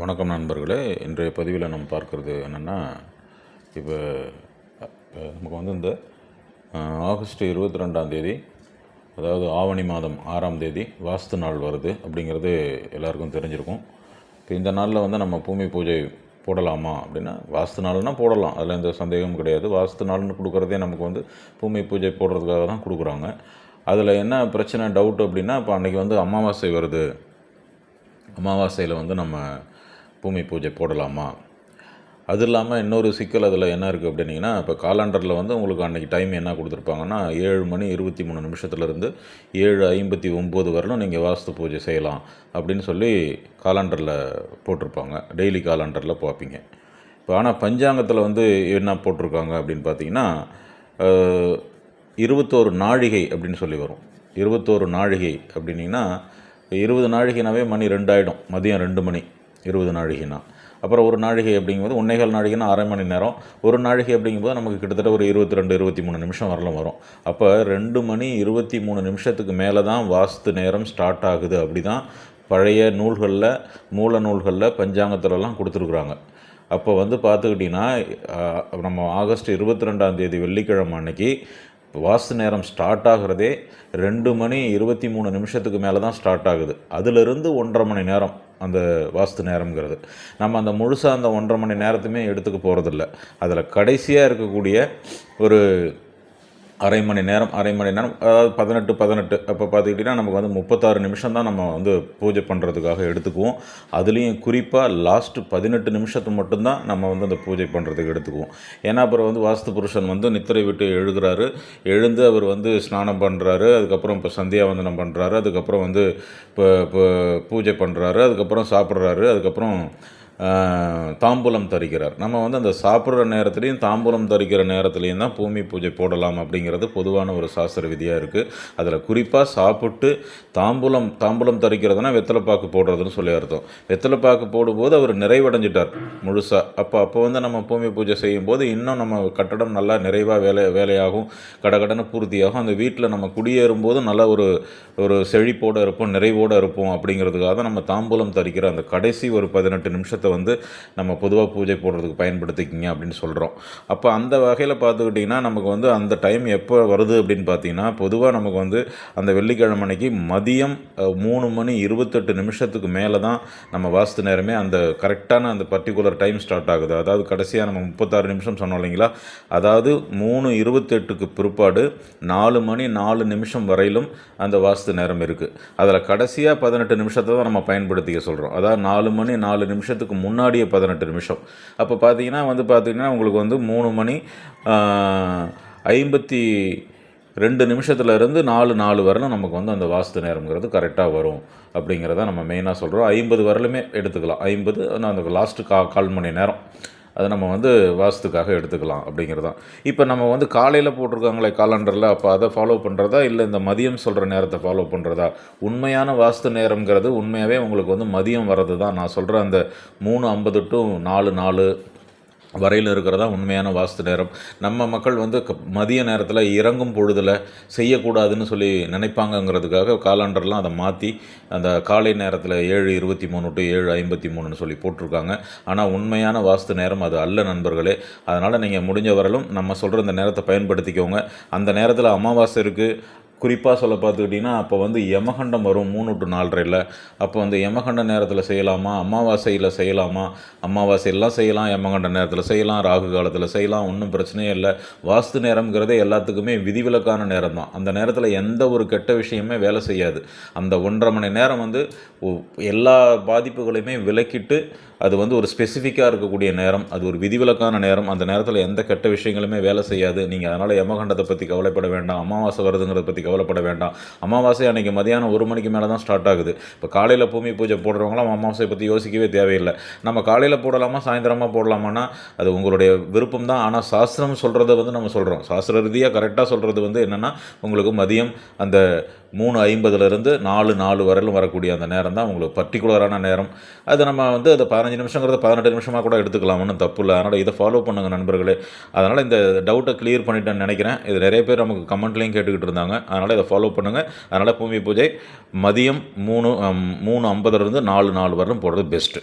வணக்கம் நண்பர்களே. இன்றைய பதிவில் நம்ம பார்க்குறது என்னென்னா இப்போ நமக்கு வந்து இந்த ஆகஸ்ட் இருபத்தி ரெண்டாம் தேதி அதாவது ஆவணி மாதம் ஆறாம் தேதி வாஸ்து நாள் வருது அப்படிங்கிறது எல்லாருக்கும் தெரிஞ்சிருக்கும். இப்போ இந்த நாளில் வந்து நம்ம பூமி பூஜை போடலாமா அப்படின்னா வாஸ்து நாள்னால் போடலாம். அதில் எந்த சந்தேகமும் கிடையாது. வாஸ்து நாள்னு கொடுக்குறதே நமக்கு வந்து பூமி பூஜை போடுறதுக்காக தான் கொடுக்குறாங்க. அதில் என்ன பிரச்சனை டவுட் அப்படின்னா இப்போ அன்றைக்கி வந்து அமாவாசை வருது. அமாவாசையில் வந்து நம்ம பூமி பூஜை போடலாமா? அது இல்லாமல் இன்னொரு சிக்கல் அதில் என்ன இருக்குது அப்படின்னீங்கன்னா இப்போ காலண்டரில் வந்து உங்களுக்கு அன்றைக்கி டைம் என்ன கொடுத்துருப்பாங்கன்னா ஏழு மணி இருபத்தி மூணு நிமிஷத்துலேருந்து ஏழு ஐம்பத்தி ஒம்பது வரலும் நீங்கள் வாஸ்து பூஜை செய்யலாம் அப்படின்னு சொல்லி காலண்டரில் போட்டிருப்பாங்க. டெய்லி காலண்டரில் பார்ப்பீங்க. இப்போ ஆனால் பஞ்சாங்கத்தில் வந்து என்ன போட்டிருக்காங்க அப்படின்னு பார்த்தீங்கன்னா இருபத்தோரு நாழிகை அப்படின்னு சொல்லி வரும். இருபத்தோரு நாழிகை அப்படின்னிங்கன்னா இருபது நாழிகைனாவே மணி ரெண்டாயிடும். மதியம் ரெண்டு மணி. இருபது நாழிகைனா. அப்புறம் ஒரு நாழிகை அப்படிங்கும்போது உன்னைகள் நாழிகைனா அரை மணி நேரம். ஒரு நாழிகை அப்படிங்கும்போது நமக்கு கிட்டத்தட்ட ஒரு இருபத்தி ரெண்டு இருபத்தி மூணு நிமிஷம் வரலாம் வரும். அப்போ ரெண்டு மணி இருபத்தி மூணு நிமிஷத்துக்கு மேலே தான் வாஸ்து நேரம் ஸ்டார்ட் ஆகுது அப்படி தான் பழைய நூல்களில் மூல நூல்களில் பஞ்சாங்கத்திலலாம் கொடுத்துருக்குறாங்க. அப்போ வந்து பார்த்துக்கிட்டிங்கன்னா நம்ம ஆகஸ்ட் இருபத்தி ரெண்டாம் தேதி வெள்ளிக்கிழமை அன்னைக்கு வாஸ்து நேரம் ஸ்டார்ட் ஆகிறதே ரெண்டு மணி இருபத்தி மூணு நிமிஷத்துக்கு மேலே தான் ஸ்டார்ட் ஆகுது அதிலிருந்து ஒன்றரை மணி நேரம் அந்த வாஸ்து நேரம்ங்கிறது. நம்ம அந்த முழுசாக அந்த ஒன்றரை மணி நேரத்தையுமே எடுத்துக்க போகிறதில்ல அதில் கடைசியாக இருக்கக்கூடிய ஒரு அரை மணி நேரம் அரை மணி நேரம் அதாவது பதினெட்டு பதினெட்டு. அப்போ பார்த்துக்கிட்டிங்கன்னா நமக்கு வந்து முப்பத்தாறு நிமிஷம் தான் நம்ம வந்து பூஜை பண்ணுறதுக்காக எடுத்துக்குவோம். அதுலேயும் குறிப்பாக லாஸ்ட்டு பதினெட்டு நிமிஷத்து மட்டும்தான் நம்ம வந்து அந்த பூஜை பண்ணுறதுக்கு எடுத்துக்குவோம். ஏன்னா அப்புறம் வந்து வாஸ்து புருஷன் வந்து நித்திரை விட்டு எழுகிறாரு. எழுந்து அவர் வந்து ஸ்நானம் பண்ணுறாரு அதுக்கப்புறம் இப்போ சந்தியாவந்தனம் பண்ணுறாரு அதுக்கப்புறம் வந்து இப்போ பூஜை பண்ணுறாரு அதுக்கப்புறம் சாப்பிட்றாரு. அதுக்கப்புறம் தாம்பூலம் தரிக்கிறார். நம்ம வந்து அந்த சாப்பிட்ற நேரத்துலையும் தாம்பூலம் தரிக்கிற நேரத்துலையும் தான் பூமி பூஜை போடலாம் அப்படிங்கிறது பொதுவான ஒரு சாஸ்திர விதியாக இருக்குது அதில் குறிப்பாக சாப்பிட்டு தாம்பூலம் தாம்பூலம் தரிக்கிறதுனா வெத்தலைப்பாக்கு போடுறதுன்னு சொல்லி அர்த்தம். வெத்தலைப்பாக்கு போடும்போது அவர் நிறைவடைஞ்சிட்டார் முழுசாக அப்போ அப்போ வந்து நம்ம பூமி பூஜை செய்யும்போது இன்னும் நம்ம கட்டடம் நல்லா நிறைவாக வேலை வேலையாகும் கடகடன்னு பூர்த்தியாகும். அந்த வீட்டில் நம்ம குடியேறும்போது நல்ல ஒரு ஒரு செழிப்போடு இருப்போம் நிறைவோடு இருப்போம் அப்படிங்கிறதுக்காக தான் நம்ம தாம்பூலம் தரிக்கிற அந்த கடைசி ஒரு பதினெட்டு நிமிஷத்தை வந்து நம்ம பொதுவாக பூஜை போடுறதுக்கு பயன்படுத்திக்கிங்க அப்படின்னு சொல்கிறோம் அப்போ அந்த வகையில் பார்த்துக்கிட்டிங்கன்னா நமக்கு வந்து அந்த டைம் எப்போ வருது அப்படின்னு பார்த்தீங்கன்னா பொதுவாக நமக்கு வந்து அந்த வெள்ளிக்கிழமை அன்னைக்கு மதியம் மூணு மணி இருபத்தெட்டு நிமிஷத்துக்கு மேலே தான் நம்ம வாஸ்து நேரமே அந்த கரெக்டான அந்த பர்டிகுலர் டைம் ஸ்டார்ட் ஆகுது. அதாவது கடைசியாக நம்ம முப்பத்தாறு நிமிஷம் சொன்னோம் இல்லைங்களா? அதாவது மூணு இருபத்தெட்டுக்கு பிற்பாடு நாலு மணி நாலு நிமிஷம் வரையிலும் அந்த வாஸ்து நேரம் இருக்குது அதில் கடைசியாக பதினெட்டு நிமிஷத்தை தான் நம்ம பயன்படுத்திக்க சொல்கிறோம் அதாவது நாலு மணி நாலு நிமிஷத்துக்கு முன்னாடியே பதினெட்டு நிமிஷம். அப்போ பார்த்தீங்கன்னா வந்து பார்த்தீங்கன்னா உங்களுக்கு வந்து மூணு மணி ஐம்பத்தி ரெண்டு நிமிஷத்துலேருந்து நாலு நாலு வரலும் நமக்கு வந்து அந்த வாஸ்து நேரம்ங்கிறது கரெக்டாக வரும். அப்படிங்கிறத நம்ம மெயினாக சொல்கிறோம் ஐம்பது வரலுமே எடுத்துக்கலாம். ஐம்பது அந்த லாஸ்ட்டு கா கால் மணி நேரம். அது நம்ம வந்து வாஸ்துக்காக எடுத்துக்கலாம் அப்படிங்கிறது தான். இப்போ நம்ம வந்து காலையில் போட்டிருக்காங்களே காலண்டரில் அப்போ அதை ஃபாலோ பண்ணுறதா இல்லை இந்த மதியம் சொல்கிற நேரத்தை ஃபாலோ பண்ணுறதா உண்மையான வாஸ்து நேரங்கிறது உண்மையாகவே உங்களுக்கு வந்து மதியம் வர்றது தான் நான் சொல்கிற அந்த மூணு ஐம்பது டு நாலு நாலு வரையில் இருக்கிறதா உண்மையான வாஸ்து நேரம். நம்ம மக்கள் வந்து க- மதிய நேரத்தில் இறங்கும் பொழுதில் செய்யக்கூடாதுன்னு சொல்லி நினைப்பாங்கங்கிறதுக்காக காலண்டர்லாம் அதை மாற்றி அந்த காலை நேரத்தில் ஏழு இருபத்தி மூணு டு ஏழு ஐம்பத்தி மூணுன்னு சொல்லி போட்டிருக்காங்க. ஆனால் உண்மையான வாஸ்து நேரம் அது அல்ல நண்பர்களே. அதனால் நீங்கள் முடிஞ்ச வரலும் நம்ம சொல்கிற இந்த நேரத்தை பயன்படுத்திக்கோங்க. அந்த நேரத்தில் அமாவாசை இருக்குது குறிப்பாக சொல்ல பார்த்துக்கிட்டிங்கன்னா அப்போ வந்து யமகண்டம் வரும் மூணு டு நாலரையில் அப்போ வந்து யமகண்ட நேரத்தில் செய்யலாமா? அமாவாசையில் செய்யலாமா? அமாவாசையெல்லாம் செய்யலாம் யமகண்ட நேரத்தில் செய்யலாம் ராகு காலத்தில் செய்யலாம் ஒன்றும் பிரச்சனையே இல்லை. வாஸ்து நேரம்ங்கிறதே எல்லாத்துக்குமே விதிவிலக்கான நேரம் தான் அந்த நேரத்தில் எந்த ஒரு கெட்ட விஷயமே வேலை செய்யாது. அந்த ஒன்றரை மணி நேரம் வந்து எல்லா பாதிப்புகளையுமே விலக்கிட்டு அது வந்து ஒரு ஸ்பெசிஃபிக்காக இருக்கக்கூடிய நேரம். அது ஒரு விதிவிலக்கான நேரம். அந்த நேரத்தில் எந்த கெட்ட விஷயங்களுமே வேலை செய்யாது. நீங்கள் அதனால் யமகண்டத்தை பற்றி கவலைப்பட வேண்டாம். அமாவாசை வருதுங்கிறத பற்றி கவலைப்பட வேண்டாம். அமாவாசை அன்றைக்கி மதியானம் ஒரு மணிக்கு மேலே தான் ஸ்டார்ட் ஆகுது. இப்போ காலையில் பூமி பூஜை போடுறவங்களாம் அமாவாசையை பற்றி யோசிக்கவே தேவையில்லை. நம்ம காலையில் போடலாமா சாயந்தரமாக போடலாமான்னா அது உங்களுடைய விருப்பம் தான். ஆனால் சாஸ்திரம் சொல்கிறத வந்து நம்ம சொல்கிறோம் சாஸ்திர ரீதியாக கரெக்டாக சொல்கிறது வந்து என்னென்னா உங்களுக்கு மதியம் அந்த மூணு ஐம்பதுலேருந்து நாலு நாலு வரையிலும் வரக்கூடிய அந்த நேரம் தான் உங்களுக்கு பர்டிகுலரான நேரம். அது நம்ம வந்து அது பதினஞ்சு நிமிஷங்கிறத பதினெட்டு நிமிஷமாக கூட எடுத்துக்கலாம்னு தப்பு இல்லை. அதனால் இதை ஃபாலோ பண்ணுங்கள் நண்பர்களே. அதனால் இந்த டவுட்டை கிளியர் பண்ணிட்டேன்னு நினைக்கிறேன். இது நிறைய பேர் நமக்கு கமெண்ட்லேயும் கேட்டுக்கிட்டு இருந்தாங்க. அதனால் இதை ஃபாலோ பண்ணுங்கள் அதனால் பூமி பூஜை மதியம் மூணு மூணு ஐம்பதுலேருந்து நாலு நாலு வரலும் போடுறது பெஸ்ட்டு